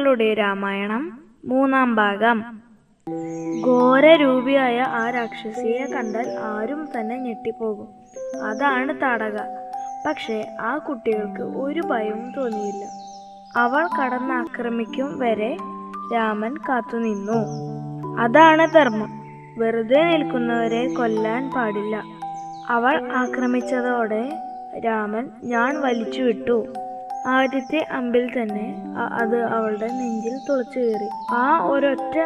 കഥകളുടെ രാമായണം മൂന്നാം ഭാഗം. ഘോരരൂപിയായ ആ രാക്ഷസിയെ കണ്ടാൽ ആരും തന്നെ ഞെട്ടിപ്പോകും. അതാണ് താടക. പക്ഷേ ആ കുട്ടികൾക്ക് ഒരു ഭയവും തോന്നിയില്ല. അവൾ കടന്നാക്രമിക്കും വരെ രാമൻ കാത്തുനിന്നു അതാണ് ധർമ്മം. വെറുതെ നിൽക്കുന്നവരെ കൊല്ലാൻ പാടില്ല. അവൾ ആക്രമിച്ചതോടെ രാമൻ ഞാൻ വലിച്ചു വിട്ടു ആദ്യത്തെ അമ്പിൽ തന്നെ അത് അവളുടെ നെഞ്ചിൽ തുളച്ചു കയറി. ആ ഒരൊറ്റ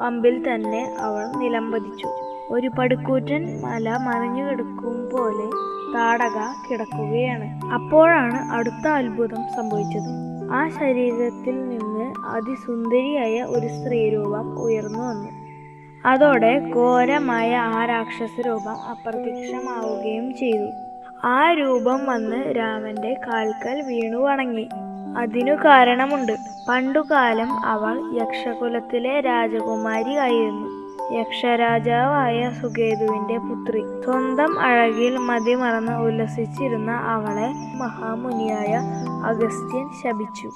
അമ്പിൽ തന്നെ അവൾ നിലംപതിച്ചു. ഒരു പടുക്കൂറ്റൻ മല മറിഞ്ഞു കിടക്കും പോലെ താടക കിടക്കുകയാണ്. അപ്പോഴാണ് അടുത്ത അത്ഭുതം സംഭവിച്ചത്. ആ ശരീരത്തിൽ നിന്ന് അതിസുന്ദരിയായ ഒരു സ്ത്രീരൂപം ഉയർന്നു വന്നു. അതോടെ ഘോരമായ ആ രാക്ഷസ രൂപം അപ്രത്യക്ഷമാവുകയും ചെയ്തു. ആ രൂപം വന്ന് രാമന്റെ കാൽക്കൽ വീണു വണങ്ങി. അതിനു കാരണമുണ്ട്. പണ്ടുകാലം അവൾ യക്ഷകുലത്തിലെ രാജകുമാരി ആയിരുന്നു യക്ഷരാജാവായ സുകേതുവിന്റെ പുത്രി. സ്വന്തം അഴകിൽ മതിമറന്ന് ഉല്ലസിച്ചിരുന്ന അവളെ മഹാമുനിയായ അഗസ്ത്യൻ ശപിച്ചു.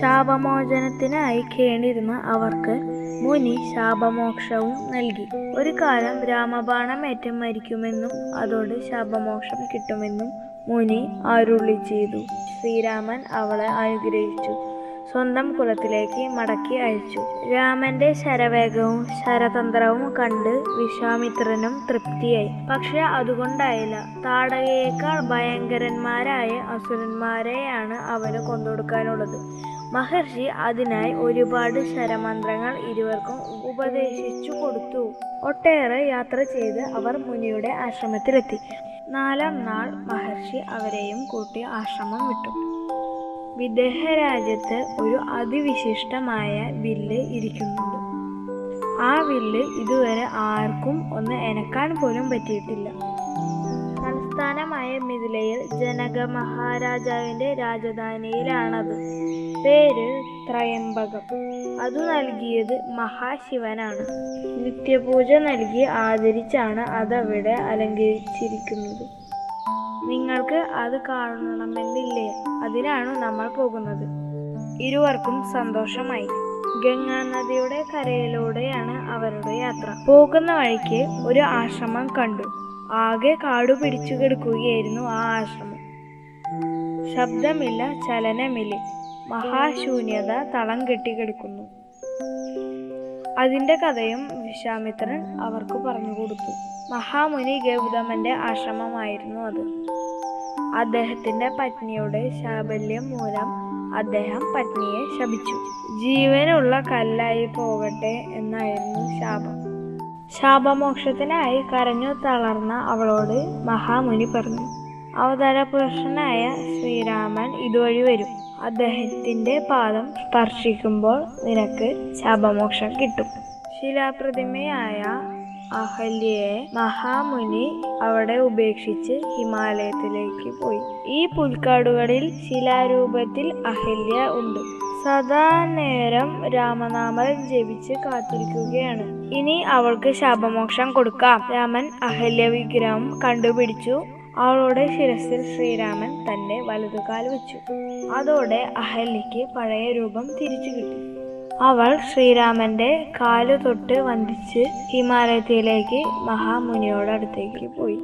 ശാപമോചനത്തിനായി കേണിരുന്ന അവർക്ക് മുനി ശാപമോക്ഷവും നൽകി. ഒരു കാലം രാമബാണമേറ്റം മരിക്കുമെന്നും അതോടെ ശാപമോക്ഷം കിട്ടുമെന്നും മുനി അരുളി ചെയ്തു ശ്രീരാമൻ അവളെ അനുഗ്രഹിച്ചു. സ്വന്തം കുലത്തിലേക്ക് മടക്കി അയച്ചു. രാമന്റെ ശരവേഗവും ശരതന്ത്രവും കണ്ട് വിശ്വാമിത്രനും തൃപ്തിയായി. പക്ഷെ അതുകൊണ്ടായില്ല. താടകയേക്കാൾ ഭയങ്കരന്മാരായ അസുരന്മാരെയാണ് അവന് കൊണ്ടുകൊടുക്കാനുള്ളത്. മഹർഷി അതിനായി ഒരുപാട് ശരമന്ത്രങ്ങൾ ഇരുവർക്കും ഉപദേശിച്ചു കൊടുത്തു. ഒട്ടേറെ യാത്ര ചെയ്ത് അവർ മുനിയുടെ ആശ്രമത്തിലെത്തി. നാലാം നാൾ മഹർഷി അവരെയും കൂട്ടി ആശ്രമം വിട്ടു. വിദേഹ രാജ്യത്ത് ഒരു അതിവിശിഷ്ടമായ വില്ല് ഇരിക്കുന്നുണ്ട്. ആ വില്ല് ഇതുവരെ ആർക്കും ഒന്ന് എനക്കാൻ പോലും പറ്റിയിട്ടില്ല. സംസ്ഥാനമായ മിഥിലയിൽ ജനക മഹാരാജാവിന്റെ രാജധാനിയിലാണത്. പേര് ത്രയംബകം. അത് നൽകിയത് മഹാശിവനാണ്. നിത്യപൂജ നൽകി ആദരിച്ചാണ് അതവിടെ അലങ്കരിച്ചിരിക്കുന്നത്. നിങ്ങൾക്ക് അത് കാണണമെന്നില്ലേ? അതിനാണ് നമ്മൾ പോകുന്നത്. ഇരുവർക്കും സന്തോഷമായി. ഗംഗാ നദിയുടെ കരയിലൂടെയാണ് അവരുടെ യാത്ര. പോകുന്ന വഴിക്ക് ഒരു ആശ്രമം കണ്ടു. ആകെ കാടു പിടിച്ചു കിടക്കുകയായിരുന്നു ആ ആശ്രമം. ശബ്ദമില്ല ചലനമില്ല. മഹാശൂന്യത തളം കെട്ടിക്കിടക്കുന്നു അതിന്റെ കഥയും വിശ്വാമിത്രൻ അവർക്ക് പറഞ്ഞു കൊടുത്തു. മഹാമുനി ഗൗതമന്റെ ആശ്രമമായിരുന്നു അത്. അദ്ദേഹത്തിന്റെ പത്നിയുടെ ശാബല്യം മൂലം അദ്ദേഹം പത്നിയെ ശപിച്ചു. ജീവനുള്ള കല്ലായി പോകട്ടെ എന്നായിരുന്നു ശാപം. ശാപമോക്ഷത്തിനായി കരഞ്ഞു തളർന്ന അവളോട് മഹാമുനി പറഞ്ഞു അവതാര പുരുഷനായ ശ്രീരാമൻ ഇതുവഴി വരും. അദ്ദേഹത്തിന്റെ പാദം സ്പർശിക്കുമ്പോൾ നിനക്ക് ശാപമോക്ഷം കിട്ടും. ശിലാപ്രതിമയായ അഹല്യയെ മഹാമുനി അവിടെ ഉപേക്ഷിച്ച് ഹിമാലയത്തിലേക്ക് പോയി. ഈ പുൽക്കാടുകളിൽ ശിലാരൂപത്തിൽ അഹല്യ ഉണ്ട്. സദാ നേരം രാമനാമം ജപിച്ച് കാത്തിരിക്കുകയാണ്. ഇനി അവൾക്ക് ശാപമോക്ഷം കൊടുക്കാം. രാമൻ അഹല്യ വിഗ്രഹം കണ്ടുപിടിച്ചു. അവളുടെ ശിരസിൽ ശ്രീരാമൻ തന്റെ വലതുകാൽ വെച്ചു. അതോടെ അഹല്യയ്ക്ക് പഴയ രൂപം തിരിച്ചു കിട്ടി. അവൾ ശ്രീരാമന്റെ കാലു തൊട്ട് വന്ദിച്ച് ഹിമാലയത്തിലേക്ക് മഹാമുനിയോടടുത്തേക്ക് പോയി.